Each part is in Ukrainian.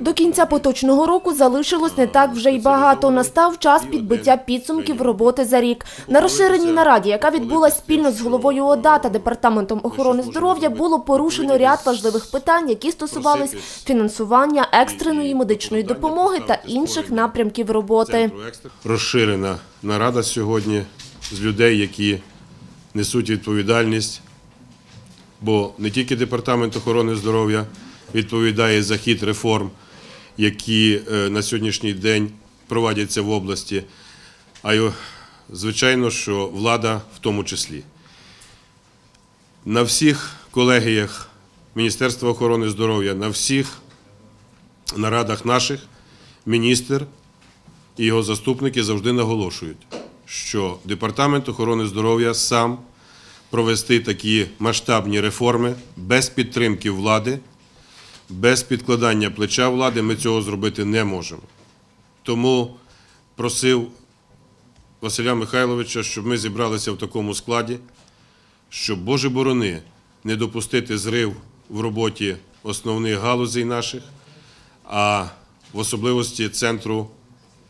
До кінця поточного року залишилось не так вже й багато. Настав час підбиття підсумків роботи за рік. На розширеній нараді, яка відбулась спільно з головою ОДА та департаментом охорони здоров'я, було порушено ряд важливих питань, які стосувались фінансування екстреної медичної допомоги та інших напрямків роботи. Розширена нарада сьогодні з людей, які несуть відповідальність, бо не тільки департамент охорони здоров'я відповідає за хід реформ, які е, на сьогоднішній день проводяться в області, а й, звичайно, що влада в тому числі. На всіх колегіях Міністерства охорони здоров'я, на всіх нарадах наших міністр і його заступники завжди наголошують, що департамент охорони здоров'я сам провести такі масштабні реформи без підтримки влади, без підкладання плеча влади ми цього зробити не можемо. Тому просив Василя Михайловича, щоб ми зібралися в такому складі, щоб, Боже борони, не допустити зрив в роботі основних галузей наших, а в особливості Центру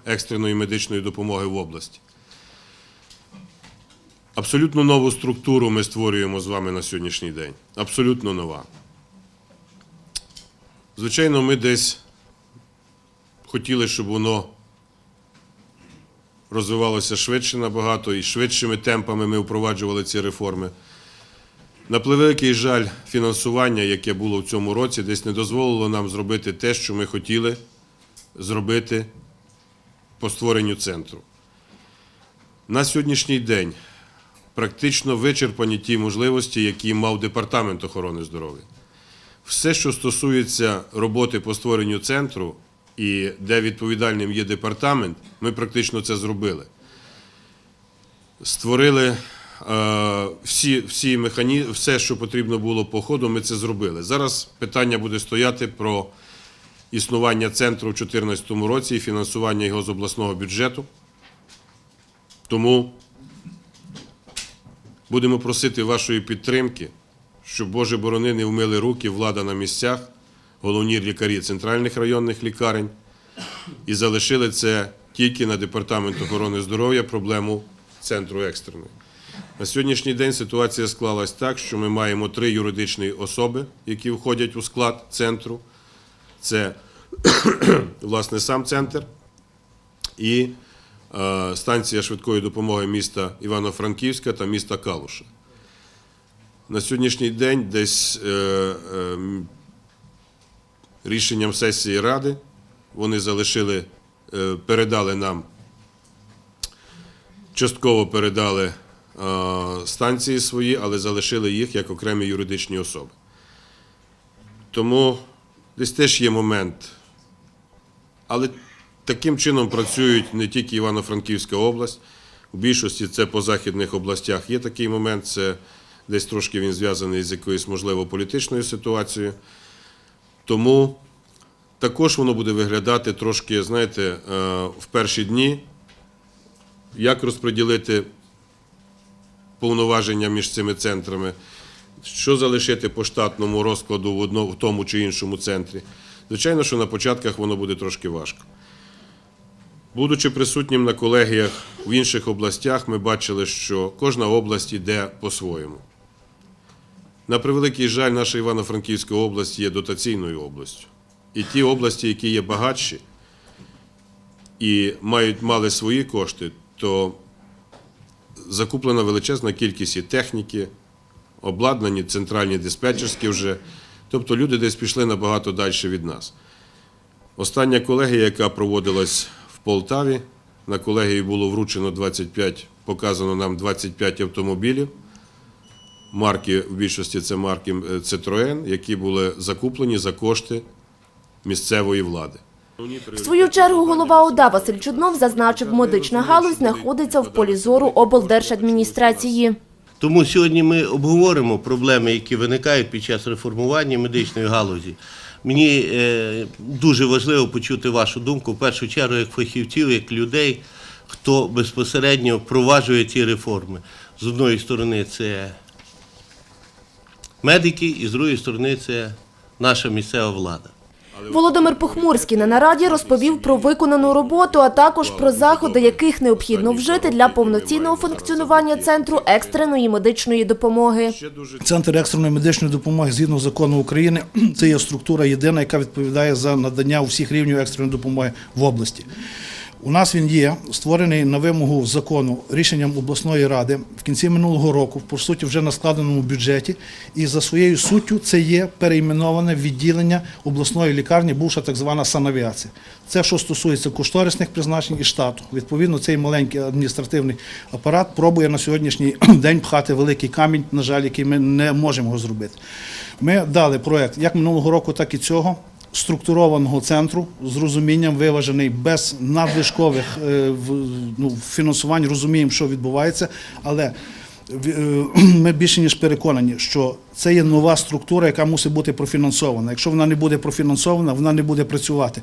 екстреної медичної допомоги в області. Абсолютно нову структуру ми створюємо з вами на сьогоднішній день. Абсолютно нова. Звичайно, ми десь хотіли, щоб воно розвивалося швидше набагато і швидшими темпами ми впроваджували ці реформи. На превеликий жаль, фінансування, яке було в цьому році, десь не дозволило нам зробити те, що ми хотіли зробити по створенню центру. На сьогоднішній день практично вичерпані ті можливості, які мав департамент охорони здоров'я. Все, що стосується роботи по створенню центру і де відповідальним є департамент, ми практично це зробили. Створили е, всі, всі механізми, все, що потрібно було по ходу, ми це зробили. Зараз питання буде стояти про існування центру в 2014 році і фінансування його з обласного бюджету. Тому будемо просити вашої підтримки, щоб, Боже борони, не вмили руки, влада на місцях, головні лікарі центральних районних лікарень, і залишили це тільки на департамент охорони здоров'я проблему центру екстреної. На сьогоднішній день ситуація склалась так, що ми маємо три юридичні особи, які входять у склад центру. Це власне сам центр і е, станція швидкої допомоги міста Івано-Франківська та міста Калуша. На сьогоднішній день десь е, е, рішенням сесії Ради вони залишили, е, передали нам, частково передали станції свої, але залишили їх як окремі юридичні особи. Тому десь теж є момент. Але таким чином працюють не тільки Івано-Франківська область, у більшості це по західних областях є такий момент, це десь трошки він зв'язаний з якоюсь, можливо, політичною ситуацією. Тому також воно буде виглядати трошки, знаєте, е, в перші дні, як розподілити повноваження між цими центрами, що залишити по штатному розкладу в, одно, в тому чи іншому центрі. Звичайно, що на початках воно буде трошки важко. Будучи присутнім на колегіях в інших областях, ми бачили, що кожна область йде по-своєму. На превеликий жаль, наша Івано-Франківська область є дотаційною областю. І ті області, які є багатші і мають, мали свої кошти, то закуплена величезна кількість і техніки, обладнані центральні диспетчерські вже. Тобто люди десь пішли набагато далі від нас. Остання колегія, яка проводилась в Полтаві, на колегії було вручено 25, показано нам 25 автомобілів. Марки, в більшості це марки е, Citroën, які були закуплені за кошти місцевої влади. В свою чергу голова ОДА Василь Чуднов зазначив, медична галузь знаходиться в полі зору облдержадміністрації. Тому сьогодні ми обговоримо проблеми, які виникають під час реформування медичної галузі. Мені е, дуже важливо почути вашу думку, в першу чергу, як фахівців, як людей, хто безпосередньо впроваджує ці реформи. З одної сторони, це медики, і з другої сторони, це наша місцева влада. Володимир Похмурський на нараді розповів про виконану роботу, а також про заходи, яких необхідно вжити для повноцінного функціонування центру екстреної медичної допомоги. Ще дуже Центр екстреної медичної допомоги згідно закону України це є структура єдина, яка відповідає за надання усіх рівнів екстреної допомоги в області. У нас він є створений на вимогу закону рішенням обласної ради в кінці минулого року, по суті, вже на складеному бюджеті. І за своєю суттю це є перейменоване відділення обласної лікарні, бувша так звана санавіація. Це що стосується кошторисних призначень і штату. Відповідно, цей маленький адміністративний апарат пробує на сьогоднішній день пхати великий камінь, на жаль, який ми не можемо зробити. Ми дали проект як минулого року, так і цього структурованого центру з розумінням виважений без надлишкових е, в- ну, фінансувань, розуміємо, що відбувається, але е, ми більше ніж переконані, що це є нова структура, яка мусить бути профінансована. Якщо вона не буде профінансована, вона не буде працювати.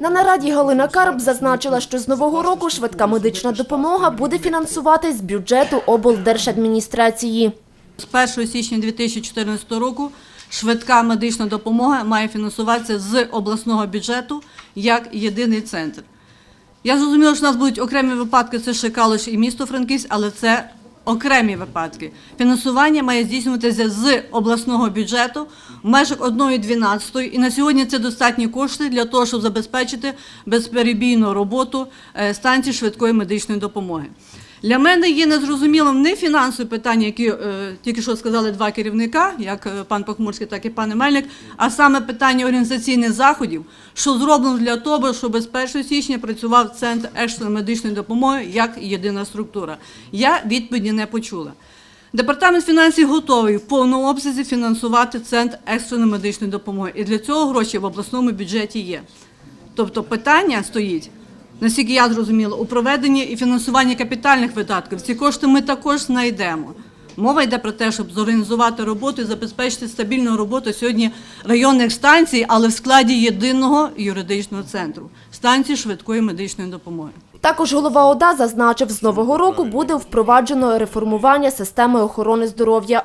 На нараді Галина Карп зазначила, що з нового року швидка медична допомога буде фінансуватись з бюджету облдержадміністрації. З 1 січня 2014 року швидка медична допомога має фінансуватися з обласного бюджету як єдиний центр. Я зрозуміла, що у нас будуть окремі випадки, це ще Калуш і місто Франківськ, але це окремі випадки. Фінансування має здійснюватися з обласного бюджету в межах 1,12, і на сьогодні це достатні кошти для того, щоб забезпечити безперебійну роботу е, станцій швидкої медичної допомоги. Для мене є незрозумілим не фінансові питання, які е, тільки що сказали два керівника, як е, пан Похмурський, так і пан Мельник, а саме питання організаційних заходів, що зроблено для того, щоб з 1 січня працював центр екстреної медичної допомоги як єдина структура. Я відповіді не почула. Департамент фінансів готовий в повному обсязі фінансувати центр екстреної медичної допомоги, і для цього гроші в обласному бюджеті є. Тобто питання стоїть, наскільки я зрозуміла, у проведенні і фінансуванні капітальних видатків. Ці кошти ми також знайдемо. Мова йде про те, щоб зорганізувати роботу і забезпечити стабільну роботу сьогодні районних станцій, але в складі єдиного юридичного центру станції швидкої медичної допомоги. Також голова ОДА зазначив, з нового року буде впроваджено реформування системи охорони здоров'я.